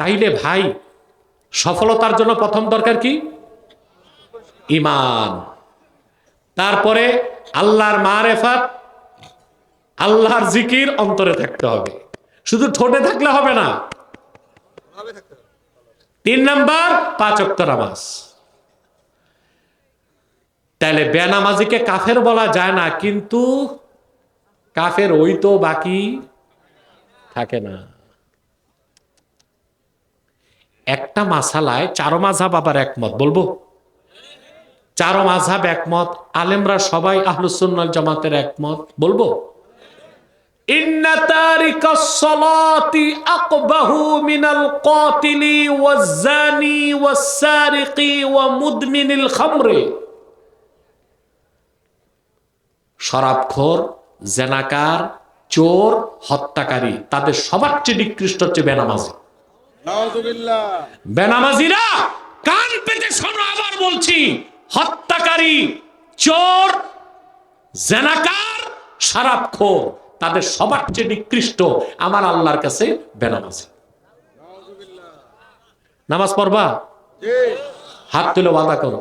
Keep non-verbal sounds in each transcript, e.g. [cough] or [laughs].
তাইলে ভাই, সফলতার জন্য প্রথম দরকার কি? ইমান তারপরে আল্লাহর মারেফাত, আল্লাহর জিকির অন্তরে থাকতে হবে। শুধু ঠোঁটে থাকলে হবে না। তিন নাম্বার, পাঁচ অক্ত নামাজ। তাহলে বেনামাজিকে কাফের বলা যায় না, কিন্তু কাফের ওই তো বাকি থাকে না। একটা মাসালায় চারো মাঝাব আবার একমত, বলব? চারো মাঝাব একমত, আলেমরা সবাই আহলুসুন্নাল জামাতের একমত, বলব? শরাবখোর, জেনাকার, চোর, হত্যাকারী, তাদের সবার চেয়ে নিকৃষ্ট হচ্ছে বেনামাজি। বেনামাজিরা কান পেতে শোনো আবার বলছি। হত্যাকারী চোর জেনাকার শরাবখোর তাদের সবার চেয়ে নিকৃষ্ট আমার আল্লাহর কাছে বেনামাজি। নামাজ পড়বা? হাত তুলে ওয়াদা করো।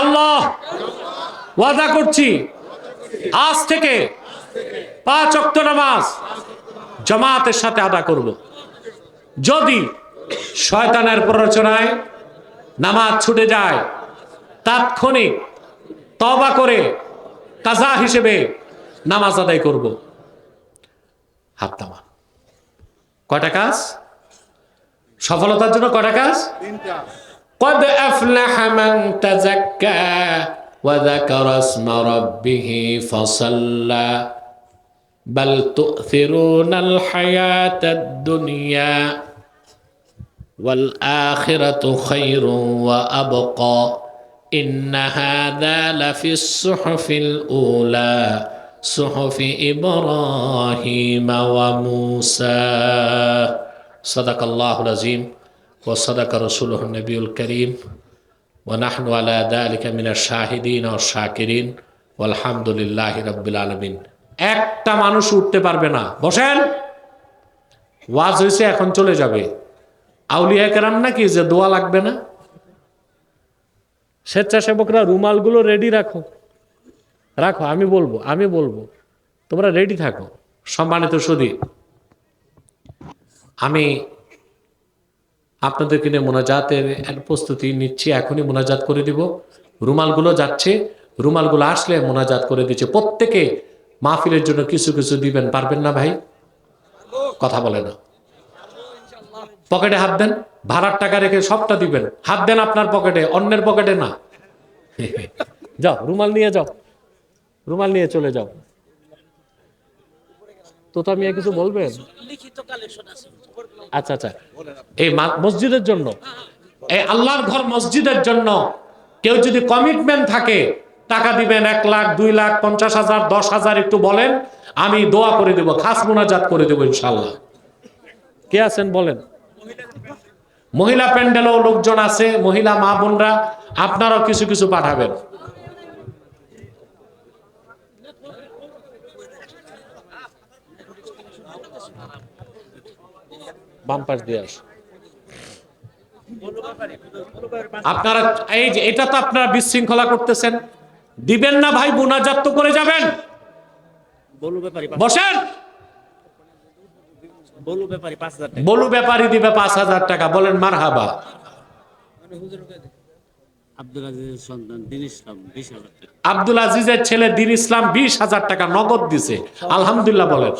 আল্লাহ ওয়াদা করছি। আজ থেকে পাঁচ অক্ট নামাজ জামাতের সাথে আদা করব। যদি শয়তানের প্ররোচনায় নামাজ ছুটে যায় তাৎক্ষণিক তবা করে কাজা হিসেবে নামাজ আদায় করব হাত নামা কয়টা কাজ সফলতার জন্য কয়টা কাজ তিনটা قد أفلح من تزكى وذكر اسم ربه فصلى بل تؤثرون الحياة الدنيا والآخرة خير وأبقى إن هذا لفي الصحف الأولى صحف إبراهيم وموسى. صدق الله العظيم وصدق رسوله النبي الكريم. ونحن على ذلك من الشاهدين والشاكرين. والحمد لله رب العالمين. একটা মানুষ উঠতে পারবে না। বসেন। ওয়াজ হয়েছে এখন চলে যাবে। আউলিয়া কেরাম নাকি যে দোয়া লাগবে না? স্বেচ্ছাসেবকরা রুমালগুলো রেডি রাখো। রাখো, আমি বলব আমি বলব। তোমরা রেডি থাকো। সম্মানিত সুদী আমি আপনাদেরকে নিয়ে মোনাজাতের প্রস্তুতি নিচ্ছি, এখনই মোনাজাত করে দিব। রুমালগুলো যাচ্ছে, রুমালগুলো আসলে মোনাজাত করে দিচ্ছে। প্রত্যেকে মাহফিলের জন্য কিছু কিছু দিবেন পারবেন না ভাই? কথা বলে না। পকেটে হাত দেন ভাড়ার টাকা রেখে সবটা দিবেন। হাত দেন আপনার পকেটে অন্যের পকেটে না। [laughs] যাও রুমাল নিয়ে যাও। রুমাল নিয়ে চলে যাও। তো তো আমি কিছু বলবেন? আচ্ছা আচ্ছা। এই মসজিদের জন্য। এই আল্লাহর ঘর মসজিদের জন্য। কেউ যদি কমিটমেন্ট থাকে টাকা দিবেন এক লাখ, দুই লাখ, পঞ্চাশ হাজার, দশ হাজার একটু বলেন, আমি দোয়া করে দেব, খাস মোনাজাত করে দেবো ইনশাল্লাহ কে আছেন বলেন? মহিলা প্যান্ডেলও লোকজন আছে, মহিলা মা বোনরা, আপনারাও কিছু কিছু পাঠাবেন। আপনারা, এই যে, এটা তো আপনারা বিশৃঙ্খলা করতেছেন। দিবেন না ভাই মোনাজাত তো করে যাবেন। বসেন। বলু ব্যাপারী দিবে পাঁচ হাজার টাকা বলেন মার হাবা আব্দুল আজিজের টাকা। আব্দুল আজিজের ছেলে দিন ইসলাম বিশ হাজার টাকা নগদ দিছে। আলহামদুলিল্লাহ বলেন।